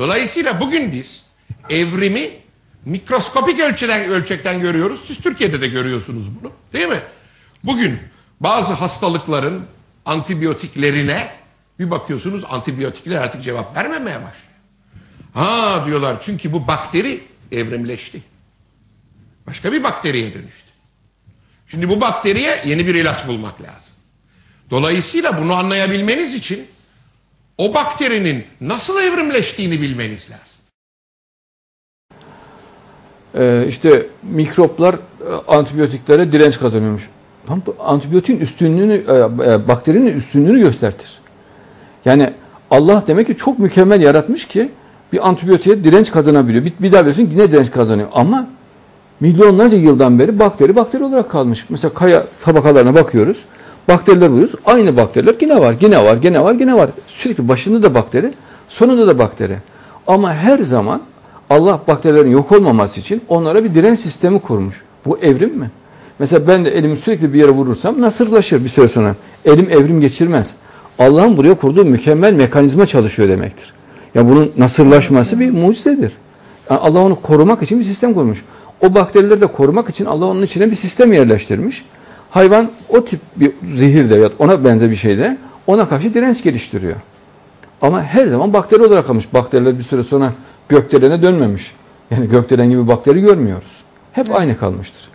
Dolayısıyla bugün biz evrimi mikroskopik ölçekten, ölçekten görüyoruz. Siz Türkiye'de de görüyorsunuz bunu değil mi? Bugün bazı hastalıkların antibiyotiklerine bir bakıyorsunuz antibiyotikler artık cevap vermemeye başlıyor. Ha diyorlar çünkü bu bakteri evrimleşti. Başka bir bakteriye dönüştü. Şimdi bu bakteriye yeni bir ilaç bulmak lazım. Dolayısıyla bunu anlayabilmeniz için o bakterinin nasıl evrimleştiğini bilmeniz lazım. Ee, işte mikroplar e, antibiyotiklere direnç kazanıyormuş. Antibiyotin üstünlüğünü, e, e, bakterinin üstünlüğünü göstertir. Yani Allah demek ki çok mükemmel yaratmış ki bir antibiyotiğe direnç kazanabiliyor. Bir, bir daha veriyorsun yine direnç kazanıyor. Ama milyonlarca yıldan beri bakteri bakteri olarak kalmış. Mesela kaya tabakalarına bakıyoruz. Bakteriler buluyoruz. Aynı bakteriler yine var, yine var, yine var, yine var. Sürekli başında da bakteri, sonunda da bakteri. Ama her zaman Allah bakterilerin yok olmaması için onlara bir direnç sistemi kurmuş. Bu evrim mi? Mesela ben de elimi sürekli bir yere vurursam nasırlaşır bir süre sonra. Elim evrim geçirmez. Allah'ın buraya kurduğu mükemmel mekanizma çalışıyor demektir. Ya bunun nasırlaşması bir mucizedir. Yani Allah onu korumak için bir sistem kurmuş. O bakterileri de korumak için Allah onun içine bir sistem yerleştirmiş. Hayvan o tip bir zehirde ya ona benzer bir şeyde ona karşı direnç geliştiriyor. Ama her zaman bakteri olarak kalmış. Bakteriler bir süre sonra gökdelene dönmemiş. Yani gökdelen gibi bakteri görmüyoruz. Hep aynı kalmıştır.